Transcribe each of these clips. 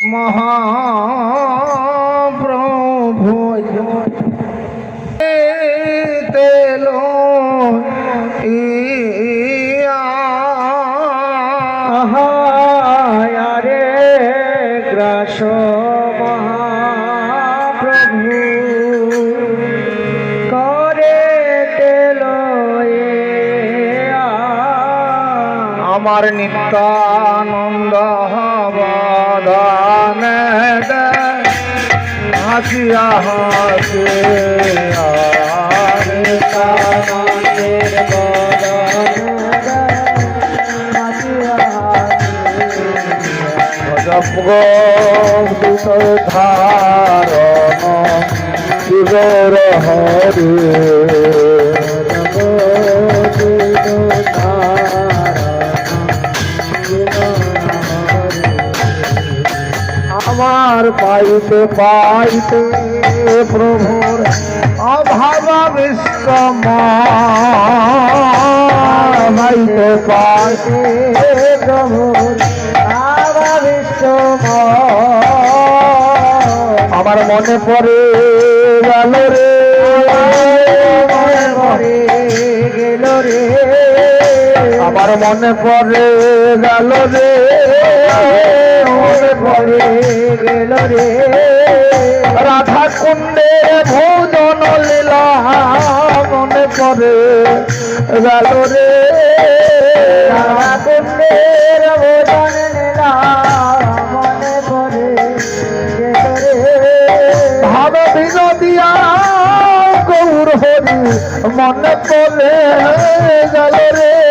মহা আমার নিত্যানন্দ বদন হাসিয়া হাসিয়া নিত্যানন্দের শিবর হরে। পাইতে পাইতে প্রভুর অভাব বিষ্কম পাইতে পাইতে প্রভুর আমার মনে পড়ে গেল রে। আমার মনে পড়ে গেল রে, মনে পড়ে গেল রে। রাধা কুণ্ডের ভোজন লীলা মনে পড়ে গেল রে। কুণ্ডের ভোজন লীলা মনে পড়ে মনে পড়ে গেল রে।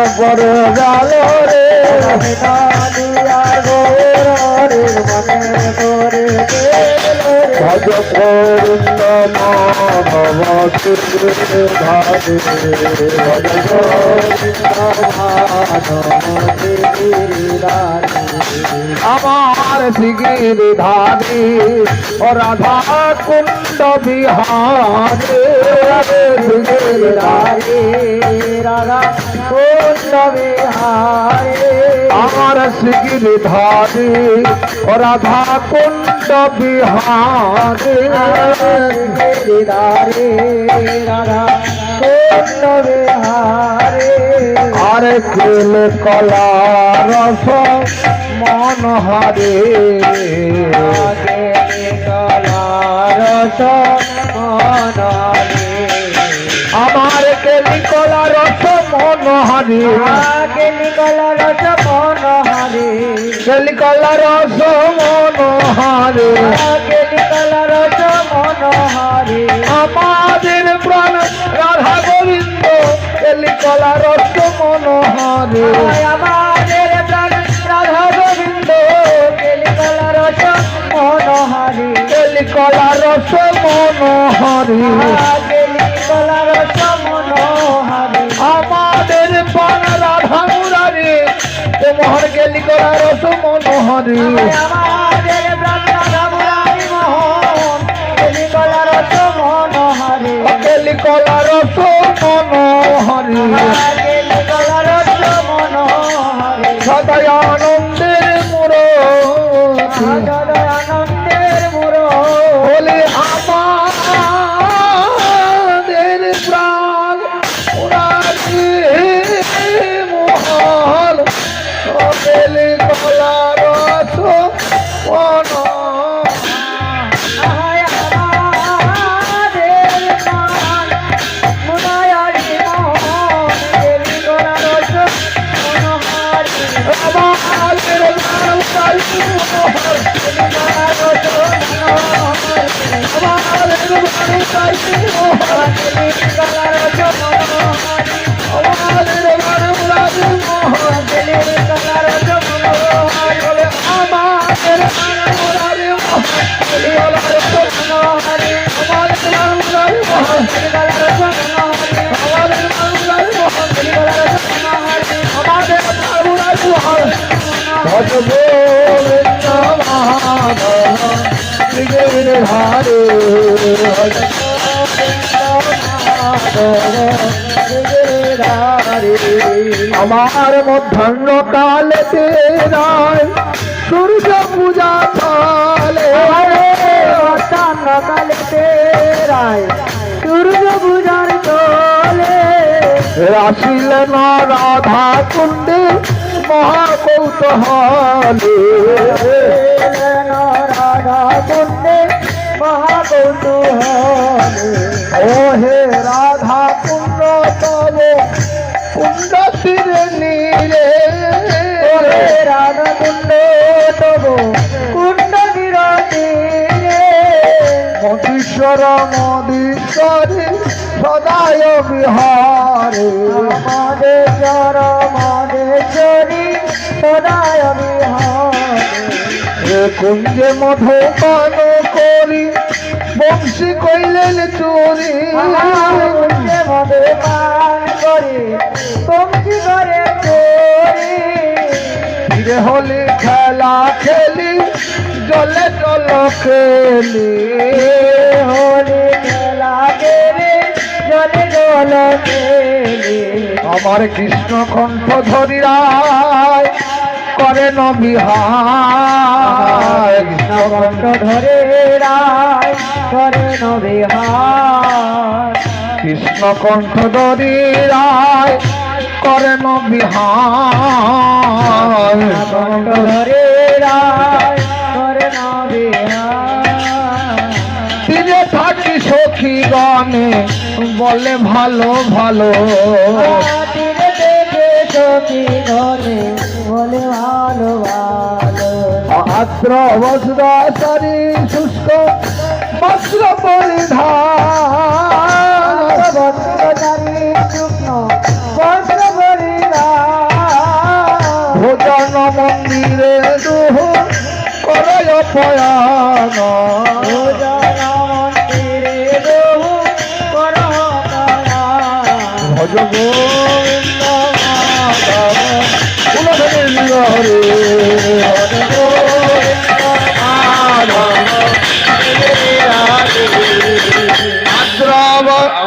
মনে পড়ে রে। আমার শিগির ধারে ও রাধা কুণ্ড বিহারে। ধারে আমার শিগির ধারে রাধা কুণ্ড বিহারে। আর খেল কলা রস মন হারে। আমার কেলি কলা মন হারে কেলি কলা রস মন হারে আমাদের প্রাণ রাধা গোবিন্দ কেলি কলা রস মন হারে আমাদের প্রাণ রাধা গোবিন্দ কেলিকলা রস মনোহারি। কেলি কলা রস মন হারে আমাদের প্রাণ রাধা মুরারে মোহর গেলি কলা রস মন হারে আমাদের প্রাণ রাধা মুরারি মোহন কেলিকলা রস মনোহারি। কেলি কলা আমার মধ্যাহ্ন কালেতে রায় সূর্য পূজা চলে সূর্য পূজার চলে। রাশিলেন রাধা কুণ্ডে মহাকৌতূহলে। রাধা কুণ্ডে মহাকৌতূহলে। ও হে রাধা কুণ্ড তব কুণ্ড রাধা কুণ্ড তব কুণ্ড বিরতীরে মধীশ্বর মধীশ্বরে সদায় বিহারে। মদেশ্বর মদেশ্বরী সদায় বিহারে। কুঞ্জে মধু পান করি, বংশী কইলেন চুরি। মদে পান করে ফিরে হলে খেলা খেলি, জলে জল খেলি। হোলি খেলা গেলে, জলে জল খেলে। আমার কৃষ্ণ কণ্ঠ ধরি রায়, করে নবিহার কৃষ্ণ কণ্ঠ ধরে রায়, করে নবিহার কৃষ্ণ কণ্ঠ ধরি রায় করে নবিহার কণ্ঠ ধরে রায় করে নবিহার তীরে থাকি সখী গনে বলে ভালো ভালো। আত্র বস্ত্র সারি শুষ্ক, বস্ত্র পরিধান।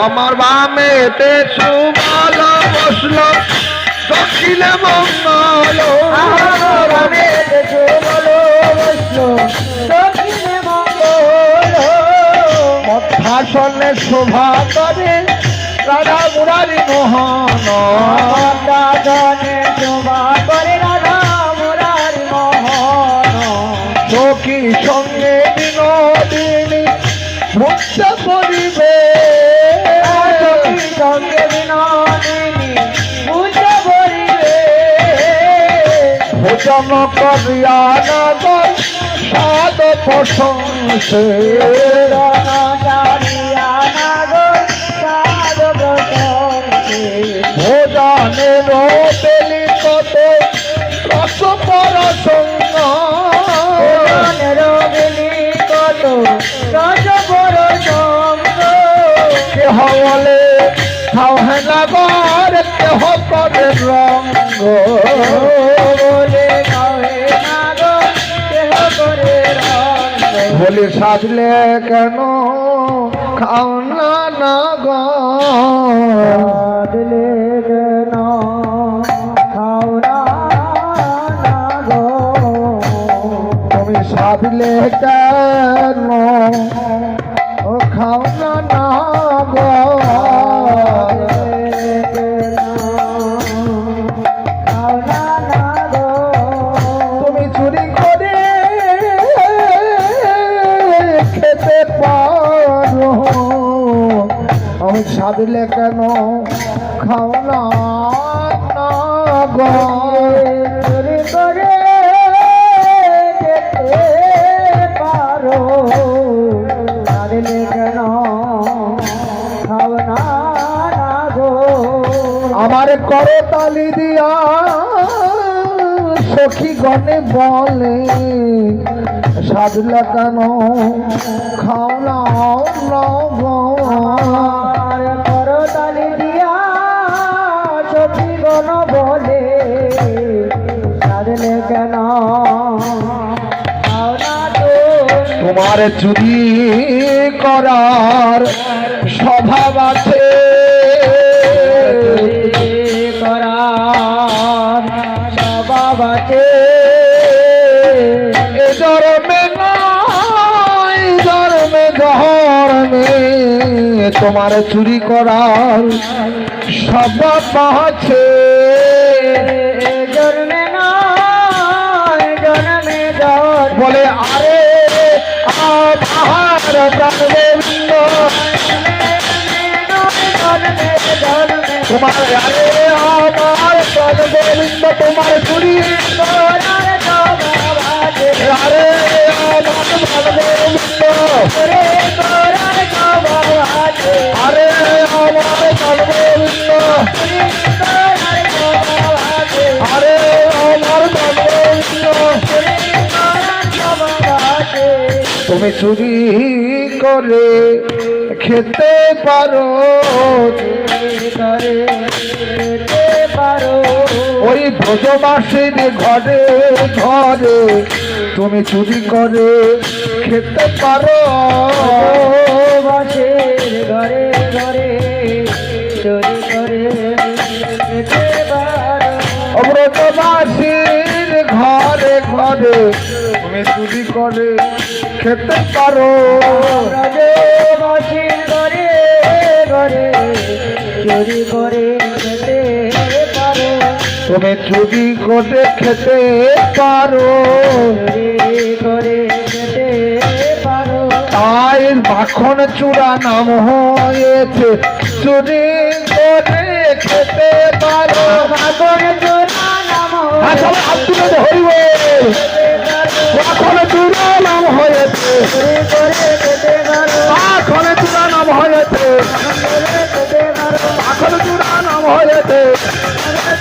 আমার বামেতে সুবল বসল দক্ষিণে মঙ্গল। মধ্যাসনে শোভা করে রাধা মুরারি মোহন শোভা করে সখী সঙ্গে বিনোদিনী মুক্ত করিবে। সঙ্গে বিনোদিনী। ভোজন করিয়া নগর সাদ প্রশংসে। জনজারিয়া করে রঙ্গ বলে। বলি সাজলে কেন? খাও না না গো। দিলে খাও না। তুমি সাজলে কেন? আমার করে দিয়া সখী গনে বলে সাজলে কেন খাও না তোমার চুরি করার স্বভাব আছে। করার স্বভাব আছে জন্মে নয় জন্মে জন্মে তোমার চুরি করার স্বভাব আছে। বলে আরে তোমার আরে আমার প্রাণবন্ধ তোমার চুরি তুমি চুরি করে খেতে পারো ওই ভোজবাসীর ঘরে ঘরে তুমি চুরি করে খেতে পারো। ঘরে ঘরে চুরি অব্রতবাসীর ঘরে ঘরে তুমি চুরি করে খেতে পারো। ঘরে ঘরে চুরি করে খেতে পারো। তুমি চুরি করে খেতে পারো। করে খেতে পারো। তাই মাখন চূড়া নাম হয়েছে। চুরি করে খেতে পারো। মাখন চূড়া নাম হ্যাঁ, সবাই মাখন চূড়া নাম হয়েছে। মাখন চূড়া নাম হয়েছে। খেতে পারো নাম হয়েছে।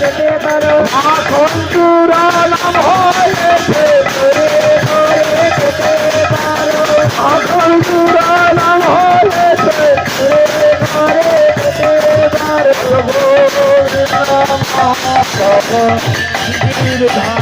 খেতে পারো নাম হয়েছে। মাখন চূড়া নাম হয়েছে। আমার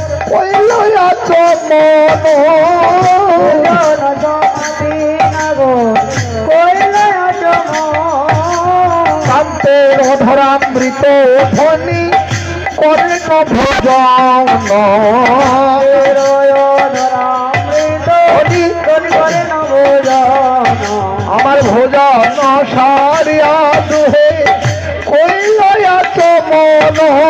কান্তের অধরামৃত ধ্বনি ভোজন। আমার ভোজন সারিয়া দুহে। আছো মন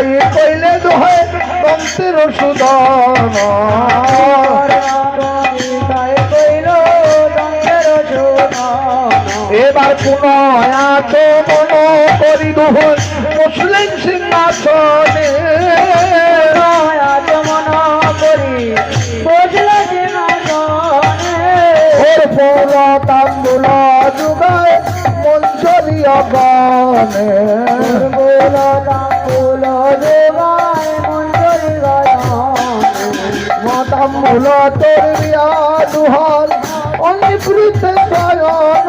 খড়িকাই কইলে দোহে কন্তের সুদন এবার পুনয়াত মন করি দুহন মুসলিম সিংহাসনে। তাম্বুল যুগায় মঞ্চলীয় গানে তোর দুহার অনিবৃত শয়ন